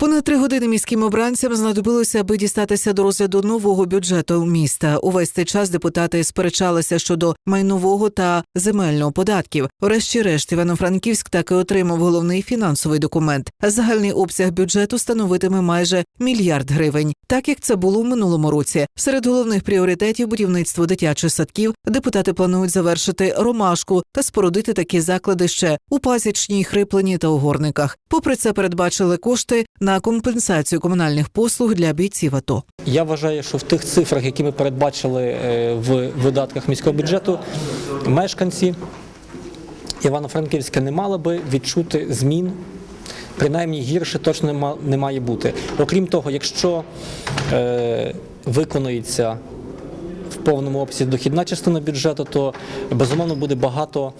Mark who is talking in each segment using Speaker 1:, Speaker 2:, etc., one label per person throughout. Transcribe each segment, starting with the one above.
Speaker 1: Понад три години міським обранцям знадобилося, аби дістатися до розгляду нового бюджету міста. Увесь цей час депутати сперечалися щодо майнового та земельного податків. Врешті-решт Івано-Франківськ таки отримав головний фінансовий документ. Загальний обсяг бюджету становитиме майже мільярд гривень, так як це було в минулому році. Серед головних пріоритетів будівництво дитячих садків депутати планують завершити ромашку та спорудити такі заклади ще у пасічній, хриплені та угорниках. Попри це, передбачили кошти на компенсацію комунальних послуг для бійців АТО.
Speaker 2: Я вважаю, що в тих цифрах, які ми передбачили е, в видатках міського бюджету, мешканці Івано-Франківська не мали би відчути змін. Принаймні гірше точно не має бути. Окрім того, якщо е, виконується в повному обсязі дохідна частина бюджету, то безумовно буде багато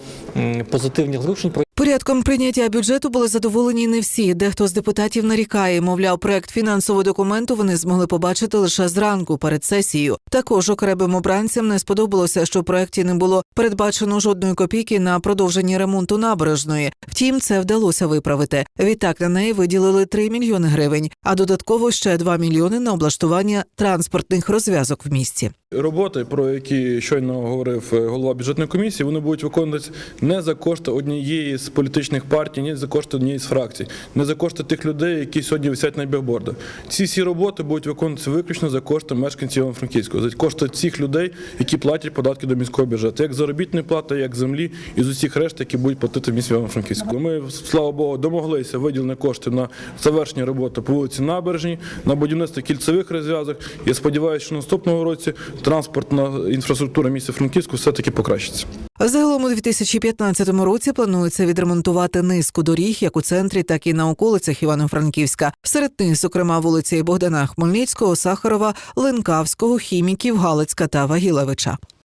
Speaker 2: позитивних зрушень.
Speaker 1: Порядком прийняття бюджету були задоволені не всі. Дехто з депутатів нарікає, мовляв, проект фінансового документу вони змогли побачити лише зранку перед сесією. Також окремим обранцям не сподобалося, що в проекті не було передбачено жодної копійки на продовження ремонту набережної. Втім, це вдалося виправити. Відтак на неї виділили 3 мільйони гривень, а додатково ще 2 мільйони на облаштування транспортних розв'язок в місті.
Speaker 3: Роботи, про які щойно говорив е, голова бюджетної комісії, вони будуть виконуватися не за кошти однієї з політичних партій, ні за кошти однієї з фракцій, не за кошти тих людей, які сьогодні висять на бігбордах. Ці всі роботи будуть виконуватися виключно за кошти мешканців Івано-Франківського, за кошти цих людей, які платять податки до міського бюджету, як заробітні плати, як землі і з усіх решт, які будуть платити в місті Івано-Франківську. Ми, слава Богу, домоглися виділення коштів на завершення роботи по вулиці Набережній, на будівництво кільцевих розв'язок. Я сподіваюся, що наступного році транспортна інфраструктура міста Франківську все-таки покращиться.
Speaker 1: Загалом у 2015 році планується відремонтувати низку доріг як у центрі, так і на околицях Івано-Франківська. Серед них, зокрема, вулиці Богдана Хмельницького, Сахарова, Ленкавського, Хіміків, Галицька та Вагілевича.